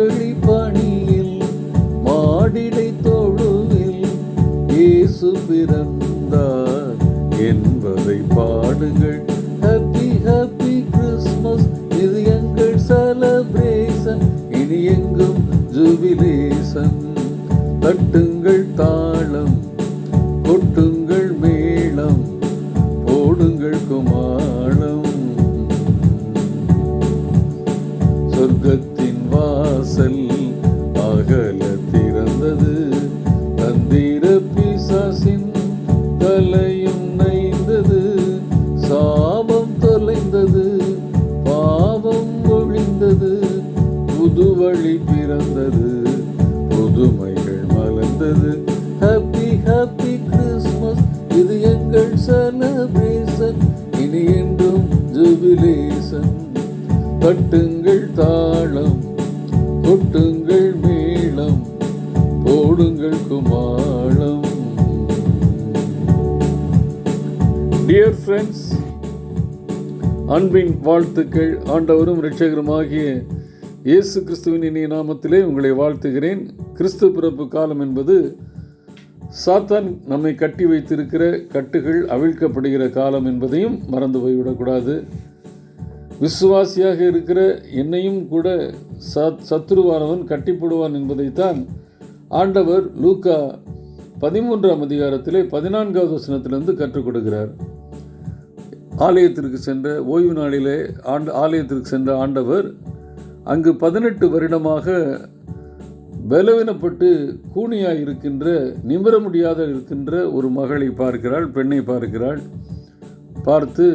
மார்கழி பணியில் மாடிடை தொழுவில் இயேசு பிறந்தார். என்பதை பாடுங்கள். ஹாப்பி ஹாப்பி கிறிஸ்மஸ் இது எங்கள் செலப்ரேஷன் இனி எங்கும் ஜூபிலேஷன் தட்டுங்கள் தாளம். புதுமைகள் மலர்ந்தது. ஹாப்பி ஹாப்பி கிறிஸ்மஸ் இது எங்கள் செலப்ரேஷன் இனி என்றும் ஜூபிலேஷன் தட்டுங்கள் தாளம் கொட்டுங்கள் மேளம் போடுங்கள் குமாளம். டியர் ஃப்ரெண்ட்ஸ் அன்பின் வாழ்த்துக்கள். ஆண்டவரும் இரட்சகருமாகிய இயேசு கிறிஸ்துவின் இனிய நாமத்திலே உங்களை வாழ்த்துகிறேன். கிறிஸ்து பிறப்பு காலம் என்பது சாத்தான் நம்மை கட்டி வைத்திருக்கிற கட்டுகள் அவிழ்க்கப்படுகிற காலம் என்பதையும் மறந்து போய்விடக்கூடாது. விசுவாசியாக இருக்கிற என்னையும் கூட சத் சத்ருவானவன் கட்டிப்படுவான் என்பதைத்தான் ஆண்டவர் லூக்கா பதிமூன்றாம் அதிகாரத்திலே பதினான்காவது வசனத்திலிருந்து கற்றுக் கொடுக்கிறார். ஆலயத்திற்கு சென்ற ஓய்வு நாளிலே ஆண்டு ஆலயத்திற்கு சென்ற ஆண்டவர் அங்கு பதினெட்டு வருடமாக பலவீனப்பட்டு கூனியாக இருக்கின்ற நிமிர முடியாத இருக்கின்ற ஒரு மகளை பார்க்கிறாள் பெண்ணை பார்க்கிறாள். பார்த்து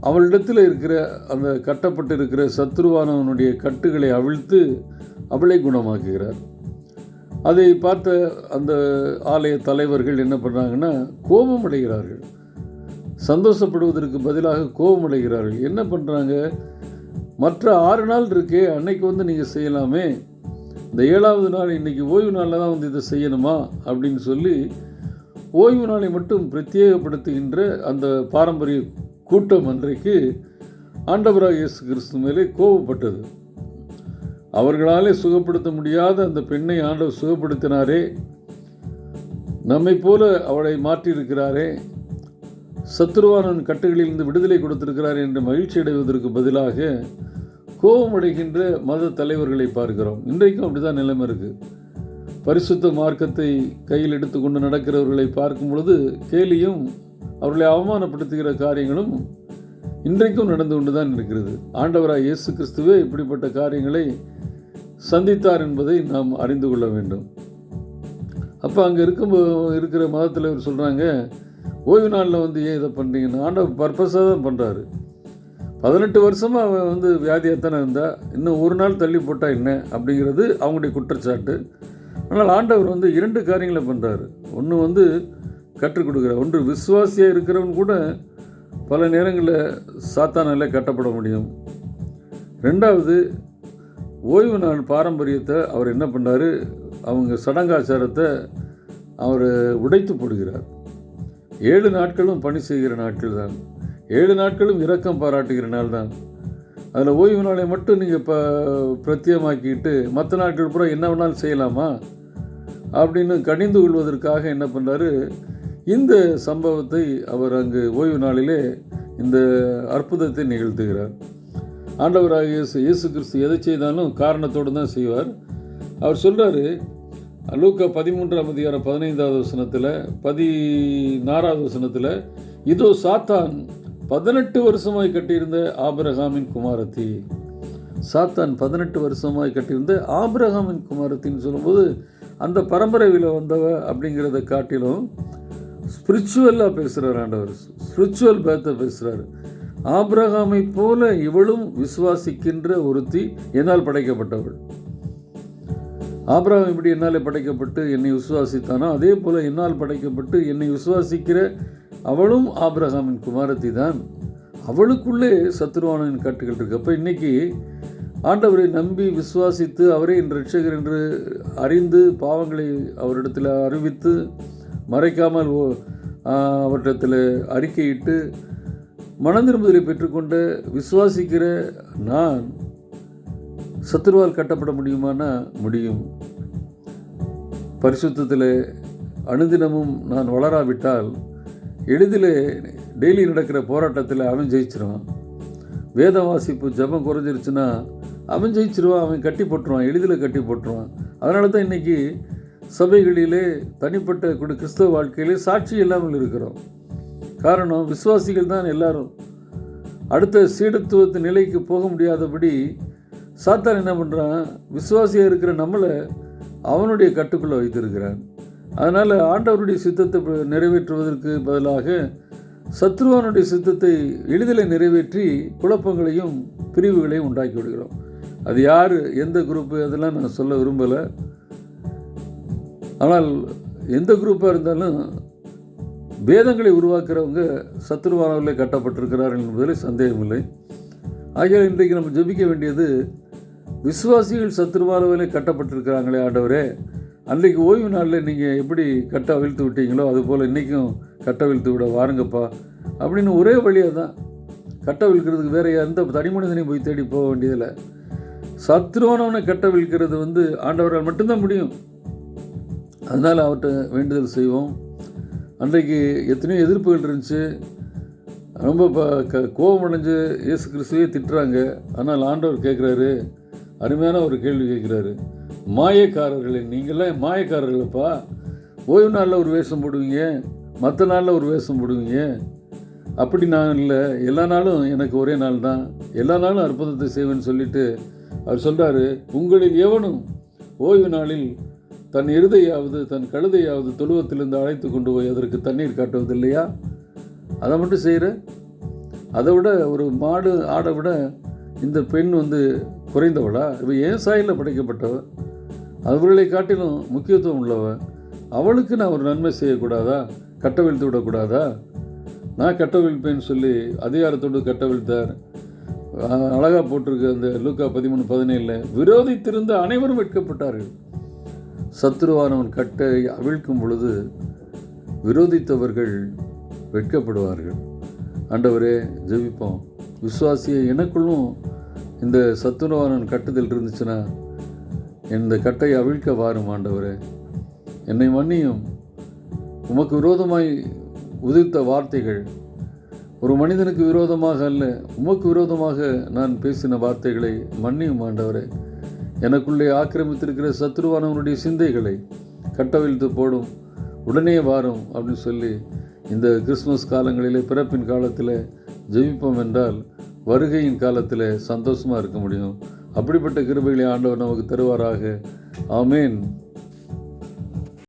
அவளிடத்தில் இருக்கிற அந்த கட்டப்பட்டு இருக்கிற சத்ருவானவனுடைய கட்டுகளை அவிழ்த்து அவளை குணமாக்குகிறார். அதை பார்த்த அந்த ஆலய தலைவர்கள் என்ன பண்ணுறாங்கன்னா கோபம் அடைகிறார்கள். சந்தோஷப்படுவதற்கு பதிலாக கோபம் அடைகிறார்கள். என்ன பண்ணுறாங்க மற்ற ஆறு நாள் இருக்கே அன்னைக்கு வந்து நீங்கள் செய்யலாமே இந்த ஏழாவது நாள் இன்றைக்கி ஓய்வு நாளில் தான் வந்து இதை செய்யணுமா அப்படின்னு சொல்லி ஓய்வு நாளை மட்டும் பிரத்யேகப்படுத்துகின்ற அந்த பாரம்பரிய கூட்டம் அன்றைக்கு ஆண்டவராக இயேசு கிறிஸ்து மேலே கோபப்பட்டது. அவர்களாலே சுகப்படுத்த முடியாத அந்த பெண்ணை ஆண்டவர் சுகப்படுத்தினாரே. நம்மை போல அவளை மாற்றியிருக்கிறாரே. சத்துருவானன் கட்டுகளிலிருந்து விடுதலை கொடுத்திருக்கிறார் என்று மகிழ்ச்சி அடைவதற்கு பதிலாக கோபமடைகின்ற மத தலைவர்களை பார்க்கிறோம். இன்றைக்கும் அப்படிதான் நிலைமை இருக்கு. பரிசுத்த மார்க்கத்தை கையில் எடுத்துக்கொண்டு நடக்கிறவர்களை பார்க்கும் பொழுது கேலியும் அவர்களை அவமானப்படுத்துகிற காரியங்களும் இன்றைக்கும் நடந்து கொண்டு தான் இருக்கிறது. ஆண்டவராய் இயேசு கிறிஸ்துவே இப்படிப்பட்ட காரியங்களை சந்தித்தார் என்பதை நாம் அறிந்து கொள்ள வேண்டும். அப்போ அங்கே இருக்கும் இருக்கிற மதத்தலைவர் சொல்கிறாங்க ஓய்வு நாளில் வந்து ஏன் இதை பண்ணுறீங்கன்னு ஆண்டவர் பர்பஸாக தான் பண்ணுறாரு பதினெட்டு வருஷமாக அவன் வந்து வியாதியாக தானே இருந்தா. இன்னும் ஒரு நாள் தள்ளி போட்டால் என்ன அப்படிங்கிறது அவங்களுடைய குற்றச்சாட்டு. ஆனால் ஆண்டவர் வந்து இரண்டு காரியங்களை பண்ணுறாரு ஒன்று வந்து கற்றுக் கொடுக்குறார் ஒன்று விசுவாசியாக இருக்கிறவன் கூட பல நேரங்களில் சாத்தானால கட்டப்பட முடியும். ரெண்டாவது ஓய்வு நாள் பாரம்பரியத்தை அவர் என்ன பண்ணார்? அவங்க சடங்காச்சாரத்தை அவர் உடைத்து போடுகிறார். ஏழு நாட்களும் பணி செய்கிற நாட்கள் தான். ஏழு நாட்களும் இரக்கம் பாராட்டுகிற நாள் தான் அதில் ஓய்வு நாளை மட்டும் நீங்கள் இப்போ பிரத்தியமாக்கிட்டு மற்ற நாட்கள் பூரா என்ன வேணாலும் செய்யலாமா? அப்படின்னு கணிந்து கொள்வதற்காக என்ன பண்ணுறாரு இந்த சம்பவத்தை அவர் அங்கு ஓய்வு நாளிலே இந்த அற்புதத்தை நிகழ்த்துகிறார். ஆண்டவராக இயேசு இயேசு கிறிஸ்து எதை செய்தாலும் காரணத்தோடு தான் செய்வார். அவர் சொல்கிறாரு லூக்கா பதிமூன்றாம் அதிகாரம் பதினைந்தாவது வசனத்தில் பதினாறாவது வசனத்தில் இதோ சாத்தான் பதினெட்டு வருஷமாய் கட்டியிருந்த ஆபிரகாமின் குமாரத்தி. சாத்தான் பதினெட்டு வருஷமாய் கட்டியிருந்த ஆபிரகாமின் குமாரத்தின்னு சொல்லும்போது அந்த பரம்பரையில் வந்தவ அப்படிங்கிறத காட்டிலும் ஸ்பிரிச்சுவலாக பேசுகிறார் ஆண்டவர். ஸ்பிரிச்சுவல் பேத்தை பேசுகிறார் ஆபிரகாமை போல இவளும் விசுவாசிக்கின்ற ஒருத்தி என்னால் படைக்கப்பட்டவள். ஆபிரகாம் இப்படி என்னால் படைக்கப்பட்டு என்னை விசுவாசித்தானோ அதே போல் என்னால் படைக்கப்பட்டு என்னை விசுவாசிக்கிற அவளும் ஆபிரகாமின் குமாரத்தி தான். அவளுக்குள்ளே சத்ருவானின் கட்டுகள் இருக்கு. அப்போ இன்றைக்கி ஆண்டவரை நம்பி விசுவாசித்து அவரே என் ரட்சகர் என்று அறிந்து பாவங்களை அவரிடத்தில் அறிவித்து மறைக்காமல் ஓ- அவரிடத்தில் அறிக்கையிட்டு மனந்திரும்புதலை பெற்றுக்கொண்ட விசுவாசிக்கிற நான் சத்துருவால் கட்டப்பட முடியுமானா? முடியும். பரிசுத்தத்தில் அனுதினமும் நான் வளராவிட்டால் எளிதில் டெய்லி நடக்கிற போராட்டத்தில் அவன் ஜெயிச்சிருவான். வேத வாசிப்பு ஜபம் குறைஞ்சிருச்சுன்னா அவன் ஜெயிச்சிருவான் அவன் கட்டி போட்டுருவான் எளிதில் கட்டி போட்டுருவான். அதனால தான் இன்றைக்கி சபைகளிலே தனிப்பட்ட குடி கிறிஸ்தவ வாழ்க்கையிலே சாட்சி இல்லாமல் இருக்கிறோம். காரணம் விசுவாசிகள் தான் எல்லாரும். அடுத்த சீடத்துவத்து நிலைக்கு போக முடியாதபடி சாத்தான் என்ன பண்ணுறான் விசுவாசியாக இருக்கிற நம்மளை அவனுடைய கட்டுக்குள்ளே வைத்திருக்கிறான். அதனால் ஆண்டவருடைய சித்தத்தை நிறைவேற்றுவதற்கு பதிலாக சத்ருவானுடைய சித்தத்தை எளிதில் நிறைவேற்றி குழப்பங்களையும் பிரிவுகளையும் உண்டாக்கி விடுகிறோம். அது யார் எந்த குரூப்பு அதெல்லாம் நான் சொல்ல விரும்பலை. ஆனால் எந்த குரூப்பாக இருந்தாலும் வேதங்களை உருவாக்குறவங்க சத்துருவானவர்களே கட்டப்பட்டிருக்கிறார்கள் என்பதில் சந்தேகமில்லை. ஆகியால் இன்றைக்கு நம்ம ஜெபிக்க வேண்டியது விசுவாசிகள் சத்ருவானவர்களே கட்டப்பட்டிருக்கிறாங்களே ஆண்டவரே அன்றைக்கு ஓய்வு நாளில் நீங்கள் எப்படி கட்ட அவிழ்த்து விட்டீங்களோ அதுபோல் இன்றைக்கும் கட்டை அவிழ்த்து விட வாருங்கப்பா அப்படின்னு ஒரே வழியாக தான். கட்டை விழுக்கிறதுக்கு வேறு எந்த தனி மனிதனையும் போய் தேடி போக வேண்டியதில்லை. சத்ருவானவனை கட்டை விழுக்கிறது வந்து ஆண்டவரால் மட்டும்தான் முடியும். அதனால் அவர்கிட்ட வேண்டுதல் செய்வோம். அன்றைக்கு எத்தனையோ எதிர்ப்புகள் இருந்துச்சு. ரொம்ப ப க கோபம் அடைஞ்சு இயேசு கிறிஸ்துவே திட்டுறாங்க. ஆனால் ஆண்டவர் கேட்குறாரு. அருமையான ஒரு கேள்வி கேட்குறாரு. மாயக்காரர்களே நீங்களாம் மாயக்காரர்களப்பா. ஓய்வு நாளில் ஒரு வேஷம் போடுவீங்க மற்ற நாளில் ஒரு வேஷம் போடுவீங்க. அப்படி நான் இல்லை. எல்லா நாளும் எனக்கு ஒரே நாள் தான். எல்லா நாளும் அற்புதத்தை செய்வேன்னு சொல்லிட்டு அவர் சொல்கிறாரு உங்களில் எவனும் ஓய்வு நாளில் தன் இருதையாவது தன் கழுதையாவது தொழுவத்திலிருந்து அழைத்து கொண்டு போய் அதற்கு தண்ணீர் காட்டுவது இல்லையா அதை மட்டும் செய்கிற அதை விட ஒரு மாடு ஆடை விட இந்த பெண் வந்து குறைந்தவளா? இவ ஏன் சாயலில் படைக்கப்பட்டவள் அவர்களை காட்டிலும் முக்கியத்துவம் உள்ளவ அவளுக்கு நான் ஒரு நன்மை செய்யக்கூடாதா? கட்டவிழ்த்து விடக்கூடாதா? நான் கட்டவிழ்ப்பேன்னு சொல்லி அதிகாரத்தோடு கட்டவிழ்த்தார் அழகாக அழகா போட்டிருக்கு அந்த லூக்கா பதிமூணு பதினேழில். விரோதித்திருந்த அனைவரும் வெட்கப்பட்டார்கள். சத்துருவானவன் கட்டை அவிழ்க்கும் பொழுது விரோதித்தவர்கள் வெட்கப்படுவார்கள். ஆண்டவரே ஜெபிப்போம். விசுவாசியை எனக்குள்ளும் இந்த சத்துருவானவன் கட்டுதல் இருந்துச்சுன்னா இந்த கட்டை அவிழ்க்க வாரும் ஆண்டவரே. என்னை மன்னியும். உமக்கு விரோதமாய் உதிர்த்த வார்த்தைகள். ஒரு மனிதனுக்கு விரோதமாக அல்ல உமக்கு விரோதமாக நான் பேசின வார்த்தைகளை மன்னியும் ஆண்டவரே. எனக்குள்ளே ஆக்கிரமித்திருக்கிற சத்ருவானவனுடைய சிந்தைகளை கட்டவிழ்த்து போடும். உடனே வாரும் அப்படின்னு சொல்லி இந்த கிறிஸ்மஸ் காலங்களிலே பிறப்பின் காலத்தில் ஜெபிப்போம் என்றால் வருகையின் காலத்தில் சந்தோஷமாக இருக்க முடியும். அப்படிப்பட்ட கிருபைகளை ஆண்டவர் நமக்கு தருவாராக. ஆமேன்.